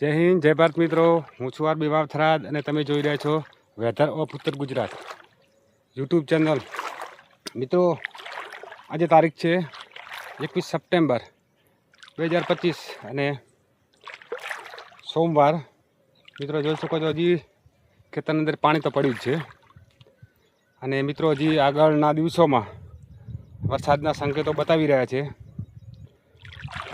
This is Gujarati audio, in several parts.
જય હિન્દ, જય ભારત મિત્રો. હું છું આરબી વાવથરાદ અને તમે જોઈ રહ્યા છો વેધર ઓફ ઉત્તર ગુજરાત યુટ્યુબ ચેનલ. મિત્રો, આજે તારીખ છે એકવીસ સપ્ટેમ્બર બે હજાર પચીસ અને સોમવાર. મિત્રો, જોઈ શકો છો હજી ખેતરની અંદર પાણી તો પડ્યું જ છે. અને મિત્રો, હજી આગળના દિવસોમાં વરસાદના સંકેતો બતાવી રહ્યા છે.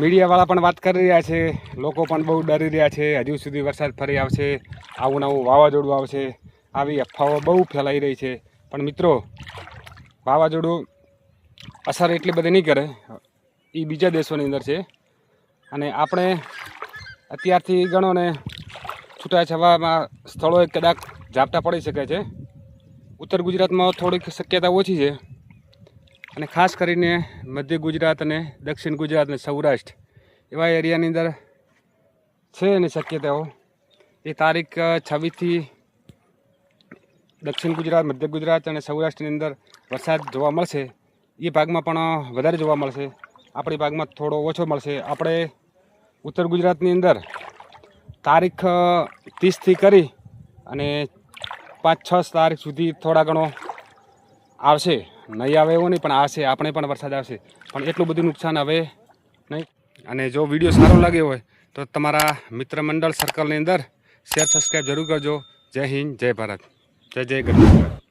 મીડિયાવાળા પણ વાત કરી રહ્યા છે. લોકો પણ બહુ ડરી રહ્યા છે. હજુ સુધી વરસાદ ફરી આવશે, આવું નવું વાવાઝોડું આવશે. આવી અફવાઓ બહુ ફેલાઈ રહી છે. પણ મિત્રો, વાવાઝોડું અસર એટલી બધી નહીં કરે. એ બીજા દેશોની અંદર છે. અને આપણે અત્યારથી ગણો ને છૂટાછવાયા સ્થળોએ કદાચ ઝાપટા પડી શકે છે. ઉત્તર ગુજરાતમાં થોડીક શક્યતા ઓછી છે. અને ખાસ કરીને મધ્ય ગુજરાત અને દક્ષિણ ગુજરાત અને સૌરાષ્ટ્ર એવા એરિયાની અંદર છે એની શક્યતાઓ. એ તારીખ છવ્વીસથી દક્ષિણ ગુજરાત, મધ્ય ગુજરાત અને સૌરાષ્ટ્રની અંદર વરસાદ જોવા મળશે. એ ભાગમાં પણ વધારે જોવા મળશે. આપણી ભાગમાં થોડો ઓછો મળશે. આપણે ઉત્તર ગુજરાતની અંદર તારીખ ત્રીસથી કરી અને પાંચ છ તારીખ સુધી થોડા ઘણો આવશે. નહીં આવે એવો નહીં, પણ આવશે આપણે પણ વરસાદ આવશે. પણ એટલું બધું નુકસાન હવે નહીં. અને જો વીડિયો સારો લાગ્યો હોય, તો તમારા મિત્ર મંડળ સર્કલની અંદર શેર સબસ્ક્રાઈબ જરૂર કરજો. જય હિન્દ, જય ભારત. જય જય ગરવી